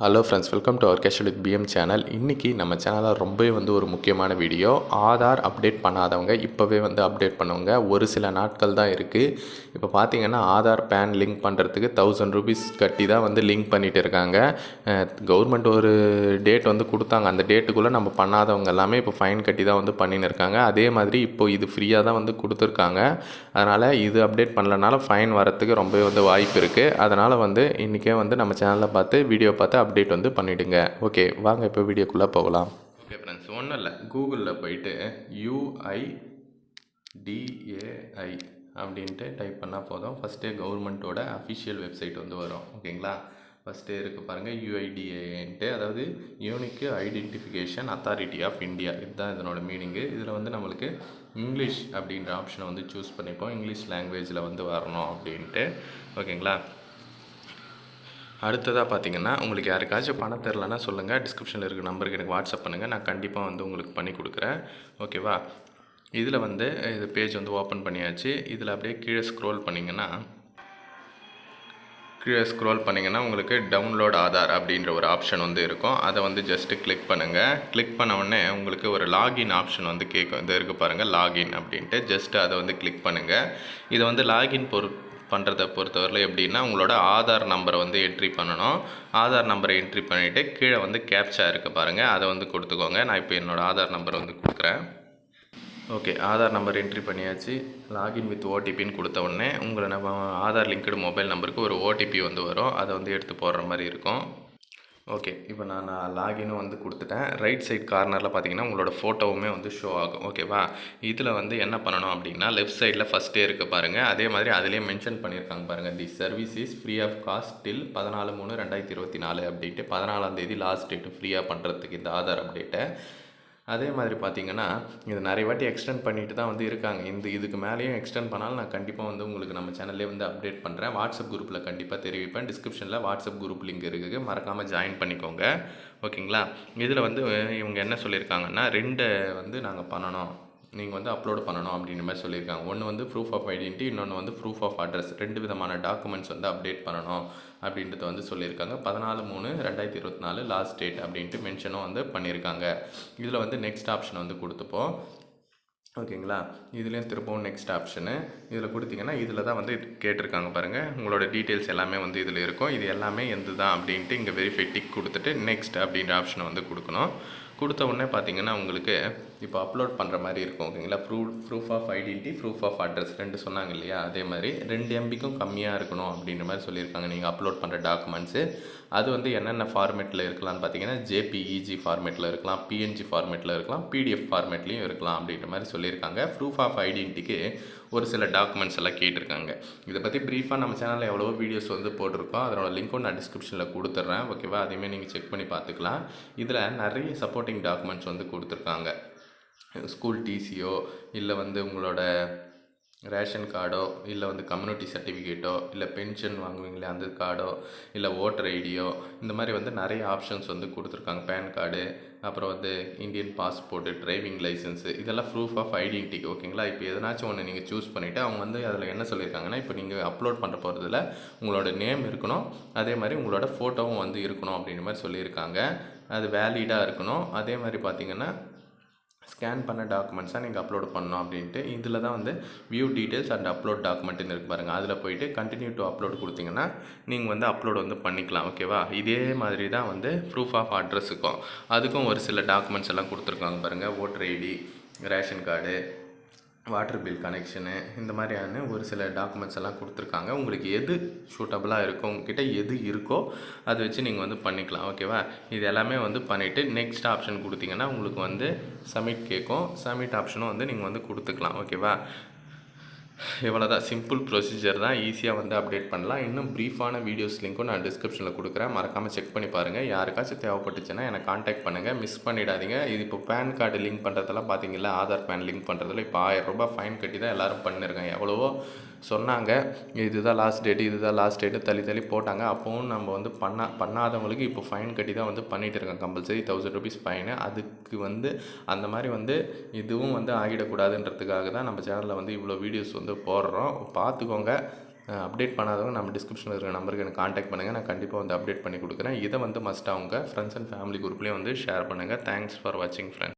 Hello friends welcome to our casual with PM channel இன்றைக்கி நம்ம சேனலில் ரொம்பவே வந்து ஒரு முக்கியமான வீடியோ ஆதார் அப்டேட் பண்ணாதவங்க இப்போவே வந்து அப்டேட் பண்ணுவாங்க ஒரு சில நாட்கள் தான் இருக்குது இப்போ பார்த்தீங்கன்னா ஆதார் பேன் லிங்க் பண்ணுறதுக்கு தௌசண்ட் ருபீஸ் கட்டி தான் வந்து லிங்க் பண்ணிகிட்டு இருக்காங்க. கவர்மெண்ட் ஒரு டேட் வந்து கொடுத்தாங்க. அந்த டேட்டுக்குள்ளே நம்ம பண்ணாதவங்க எல்லாமே இப்போ ஃபைன் கட்டி தான் வந்து பண்ணின்னு இருக்காங்க. அதே மாதிரி இப்போ இது ஃப்ரீயாக தான் வந்து கொடுத்துருக்காங்க. அதனால் இது அப்டேட் பண்ணலனால ஃபைன் வரத்துக்கு ரொம்பவே வந்து வாய்ப்பு இருக்குது அதனால் வந்து இன்றைக்கே வந்து நம்ம சேனலில் பார்த்து வீடியோ பார்த்து அப்டேட் வந்து பண்ணிவிடுங்க ஓகே வாங்க இப்போ வீடியோக்குள்ளே போகலாம். ஓகே ஃப்ரெண்ட்ஸ் ஒன்றும் இல்லை கூகுளில் போயிட்டு யூஐ டிஏஐ அப்படின்ட்டு டைப் பண்ணால் போதும். ஃபஸ்ட்டே கவர்மெண்ட்டோட அஃபிஷியல் வெப்சைட் வந்து வரும். ஓகேங்களா ஃபஸ்ட்டு இருக்குது பாருங்கள் யூஐடிஏன்ட்டு அதாவது unique identification authority of India இதுதான் இதனோட மீனிங்கு இதில் வந்து நம்மளுக்கு இங்கிலீஷ் அப்படின்ற ஆப்ஷனை வந்து சூஸ் பண்ணிப்போம். இங்கிலீஷ் லாங்குவேஜில் வந்து வரணும் அப்படின்ட்டு. ஓகேங்களா அடுத்ததாக பார்த்தீங்கன்னா உங்களுக்கு யாருக்காச்சும் பணம் தெரிலனா சொல்லுங்கள் டிஸ்கிரிப்ஷனில் இருக்க நம்பருக்கு எனக்கு வாட்ஸ்அப் பண்ணுங்கள் நான் கண்டிப்பாக வந்து உங்களுக்கு பண்ணி கொடுக்குறேன். ஓகேவா இதில் வந்து இது பேஜ் வந்து ஓப்பன் பண்ணியாச்சு. இதில் அப்படியே கீழே ஸ்க்ரோல் பண்ணிங்கன்னா கீழே ஸ்க்ரோல் பண்ணிங்கன்னா உங்களுக்கு டவுன்லோட் ஆதார் அப்படின்ற ஒரு ஆப்ஷன் வந்து இருக்கும். அதை வந்து ஜஸ்ட்டு கிளிக் பண்ணுங்கள் கிளிக் பண்ண உடனே உங்களுக்கு ஒரு லாகின் ஆப்ஷன் வந்து கேட்கும். இது இருக்குது பாருங்கள் லாகின் அப்படின்ட்டு. ஜஸ்ட்டு அதை வந்து கிளிக் பண்ணுங்கள் இதை வந்து லாகின் பொறு பண்ணுறதை பொறுத்தவரையில் எப்படின்னா உங்களோட ஆதார் நம்பரை வந்து என்ட்ரி பண்ணணும். ஆதார் நம்பரை என்ட்ரி பண்ணிவிட்டு கீழே வந்து கேப்சா இருக்க பாருங்கள் அதை வந்து கொடுத்துக்கோங்க. நான் இப்போ என்னோடய ஆதார் நம்பர் வந்து கொடுக்குறேன். ஓகே ஆதார் நம்பர் என்ட்ரி பண்ணியாச்சு. லாகின் வித் ஓடிபின்னு கொடுத்த உடனே உங்களை நம்ம ஆதார் லிங்க்டு மொபைல் நம்பருக்கு ஒரு ஓடிபி வந்து வரும். அதை வந்து எடுத்து போடுற மாதிரி இருக்கும். ஓகே இப்போ நான் நான் லாகினும் வந்து கொடுத்துட்டேன். ரைட் சைட் கார்னரில் பார்த்தீங்கன்னா உங்களோட ஃபோட்டோவுமே வந்து ஷோ ஆகும். ஓகேவா இதில் வந்து என்ன பண்ணணும் அப்படின்னா லெஃப்ட் சைடில் ஃபஸ்ட்டே இருக்குது பாருங்கள் அதே மாதிரி அதிலே மென்ஷன் பண்ணியிருக்காங்க பாருங்கள் the service is free of cost till பதினாலு மூணு ரெண்டாயிரத்தி இருபத்தி நாலு அப்படின்ட்டு பதினாலாம் தேதி லாஸ்ட் டேட்டு ஃப்ரீயாக பண்ணுறதுக்கு இந்த ஆதார் அப்டேட்டை அதே மாதிரி பார்த்தீங்கன்னா இது நிறைய வாட்டி எக்ஸ்டெண்ட் பண்ணிட்டு தான் வந்து இருக்காங்க. இந்த இதுக்கு மேலேயும் எக்ஸ்டெண்ட் பண்ணாலும் நான் கண்டிப்பாக வந்து உங்களுக்கு நம்ம சேனல்லே வந்து அப்டேட் பண்ணுறேன் வாட்ஸ்அப் குரூப்பில் கண்டிப்பாக தெரிவிப்பேன். டிஸ்கிரிப்ஷனில் வாட்ஸ்அப் குரூப் லிங்க் இருக்குது. மறக்காமல் ஜாயின் பண்ணிக்கோங்க. ஓகேங்களா இதில் வந்து இவங்க என்ன சொல்லியிருக்காங்கன்னா ரெண்டு வந்து நாங்கள் பண்ணணும். நீங்கள் வந்து அப்லோட் பண்ணணும் அப்படின்ற மாதிரி சொல்லியிருக்காங்க. ஒன்று வந்து ப்ரூஃப் ஆஃப் ஐடென்டி இன்னொன்று வந்து ப்ரூஃப் ஆஃப் அட்ரஸ் ரெண்டு விதமான டாக்குமெண்ட்ஸ் வந்து அப்டேட் பண்ணணும் அப்படின்றத வந்து சொல்லியிருக்காங்க. பதினாலு மூணு ரெண்டாயிரத்தி இருபத்தி நாலு லாஸ்ட் டேட் அப்படின்ட்டு மென்ஷனும் வந்து பண்ணியிருக்காங்க. இதில் வந்து நெக்ஸ்ட் ஆப்ஷன் வந்து கொடுத்துப்போம். ஓகேங்களா? இதுலேயும் திரும்பவும் நெக்ஸ்ட் ஆப்ஷனு இதில் கொடுத்தீங்கன்னா இதில் தான் வந்து கேட்டிருக்காங்க பாருங்கள் உங்களோட டீட்டெயில்ஸ் எல்லாமே வந்து இதில் இருக்கும். இது எல்லாமே எந்த தான் அப்படின்ட்டு இங்கே வெரிஃபை டிக் கொடுத்துட்டு நெக்ஸ்ட் அப்படின்ற ஆப்ஷனை வந்து கொடுக்கணும். கொடுத்த உடனே பார்த்தீங்கன்னா உங்களுக்கு இப்போ அப்லோட் பண்ணுற மாதிரி இருக்கும் ஓகேங்களா? Proof proof of identity proof of address ரெண்டு சொன்னாங்க இல்லையா? அதே மாதிரி ரெண்டு எம்பிக்கும் கம்மியாக இருக்கணும் அப்படின்ற மாதிரி சொல்லியிருக்காங்க. நீங்கள் அப்லோட் பண்ணுற டாக்குமெண்ட்ஸு அது வந்து என்னென்ன ஃபார்மேட்டில் இருக்கலாம்னு பார்த்தீங்கன்னா ஜேபிஇஜி ஃபார்மேட்டில் இருக்கலாம் பிஎன்ஜி ஃபார்மேட்டில் இருக்கலாம் பிடிஎஃப் ஃபார்மேட்லேயும் இருக்கலாம் அப்படின்ற மாதிரி சொல்லியிருக்காங்க. ப்ரூஃப் ஆஃப் ஐடென்டிட்டிக்கு ஒரு சில டாக்குமெண்ட்ஸ் எல்லாம் கேட்டிருக்காங்க. இதை பற்றி ப்ரீஃபாக நம்ம சேனலில் எவ்வளோ வீடியோஸ் வந்து போட்டிருக்கோம். அதனோட லிங்க்கும் நான் டிஸ்கிரிப்ஷனில் கொடுத்துட்றேன் ஓகேவா அதையுமே நீங்கள் செக் பண்ணி பார்த்துக்கலாம். இதில் நிறைய சப்போர்ட்டிங் டாக்குமெண்ட்ஸ் வந்து கொடுத்துருக்காங்க. ஸ்கூல் டிசியோ இல்லை வந்து உங்களோட ரேஷன் கார்டோ இல்லை வந்து கம்யூனிட்டி சர்டிஃபிகேட்டோ இல்லை பென்ஷன் வாங்குவீங்களே அந்த கார்டோ இல்லை ஓட்டர் ஐடியோ இந்த மாதிரி வந்து நிறைய ஆப்ஷன்ஸ் வந்து கொடுத்துருக்காங்க. பேன் கார்டு அப்புறம் வந்து இந்தியன் பாஸ்போர்ட்டு டிரைவிங் லைசன்ஸு இதெல்லாம் ப்ரூஃப் ஆஃப் ஐடென்டிட்டி ஓகேங்களா இப்போ எதனாச்சும் ஒன்று நீங்கள் சூஸ் பண்ணிவிட்டு அவங்க வந்து அதில் என்ன சொல்லியிருக்காங்கன்னா இப்போ நீங்கள் அப்லோட் பண்ணுற போகிறதுல உங்களோட நேம் இருக்கணும். அதே மாதிரி உங்களோட ஃபோட்டோவும் வந்து இருக்கணும் அப்படின்ற மாதிரி சொல்லியிருக்காங்க. அது வேலிடாக இருக்கணும். அதே மாதிரி பார்த்திங்கன்னா ஸ்கேன் பண்ண டாக்குமெண்ட்ஸாக நீங்கள் அப்லோட் பண்ணணும் அப்படின்ட்டு இதில் தான் வந்து வியூ டீட்டெயில்ஸ் அண்ட் அப்லோட் டாக்குமெண்ட்னு இருக்குது பாருங்கள் அதில் போயிட்டு கண்டினியூ டு அப்லோட் கொடுத்தீங்கன்னா நீங்கள் வந்து அப்லோட் வந்து பண்ணிக்கலாம் ஓகேவா இதே மாதிரி தான் வந்து ப்ரூஃப் ஆஃப் அட்ரஸுக்கும் அதுக்கும் ஒரு சில டாக்குமெண்ட்ஸ் எல்லாம் கொடுத்துருக்காங்க பாருங்கள் voter ID ration card water bill connection இந்த மாதிரியான ஒரு சில டாக்குமெண்ட்ஸ் எல்லாம் கொடுத்துருக்காங்க. உங்களுக்கு எது சூட்டபுளாக இருக்கோ உங்ககிட்ட எது இருக்கோ அதை வச்சு நீங்கள் வந்து பண்ணிக்கலாம் ஓகேவா இது எல்லாமே வந்து பண்ணிவிட்டு நெக்ஸ்ட் ஆப்ஷன் கொடுத்தீங்கன்னா உங்களுக்கு வந்து சப்மிட் கேட்கும். சப்மிட் ஆப்ஷனும் வந்து நீங்கள் வந்து கொடுத்துக்கலாம் ஓகேவா இவ்வளோ தான். சிம்பிள் ப்ரொசீஜர் தான். ஈஸியாக வந்து அப்டேட் பண்ணலாம். இன்னும் ப்ரீஃபான வீடியோஸ் லிங்க்கும் நான் டிஸ்கிரிப்ஷனில் கொடுக்குறேன். மறக்காமல் செக் பண்ணி பாருங்கள் யாருக்காச்சும் தேவைப்பட்டுச்சுன்னா என்னை காண்டாக்ட் பண்ணுங்கள் மிஸ் பண்ணிடாதீங்க. இது இப்போ பேன் கார்டு லிங்க் பண்ணுறதெல்லாம் பார்த்தீங்களா ஆதார் பேன் லிங்க் பண்ணுறதுல இப்போ ஆயிரம் ரூபாய் ஃபைன் கட்டி தான் எல்லோரும் பண்ணிருக்காங்க. எவ்வளவோ சொன்னாங்க. இதுதான் லாஸ்ட் டேட்டு இதுதான் லாஸ்ட் டேட்டு தள்ளி தள்ளி போட்டாங்க. அப்போவும் நம்ம வந்து பண்ணா பண்ணாதவங்களுக்கு இப்போ ஃபைன் கட்டி தான் வந்து பண்ணிகிட்டு இருக்காங்க கம்பல்சரி தௌசண்ட் ருபீஸ் ஃபைனு அதுக்கு வந்து அந்த மாதிரி வந்து இதுவும் வந்து ஆகிடக்கூடாதுன்றதுக்காக தான் நம்ம சேனலில் வந்து இவ்வளோ வீடியோஸ் வந்து வந்து போடுறோம். பார்த்துக்கோங்க. அப்டேட் பண்ணாதவங்க நம்ம டிஸ்கிரிப்ஷனில் இருக்கிற நம்பருக்கு எனக்கு காண்டாக்ட் பண்ணுங்கள் நான் கண்டிப்பாக வந்து அப்டேட் பண்ணி கொடுக்குறேன். இதை வந்து மஸ்ட்டாக அவங்க ஃப்ரெண்ட்ஸ் அண்ட் ஃபேமிலி குரூப்லேயும் வந்து ஷேர் பண்ணுங்கள் தேங்க்ஸ் ஃபார் வாட்சிங் ஃப்ரெண்ட்ஸ்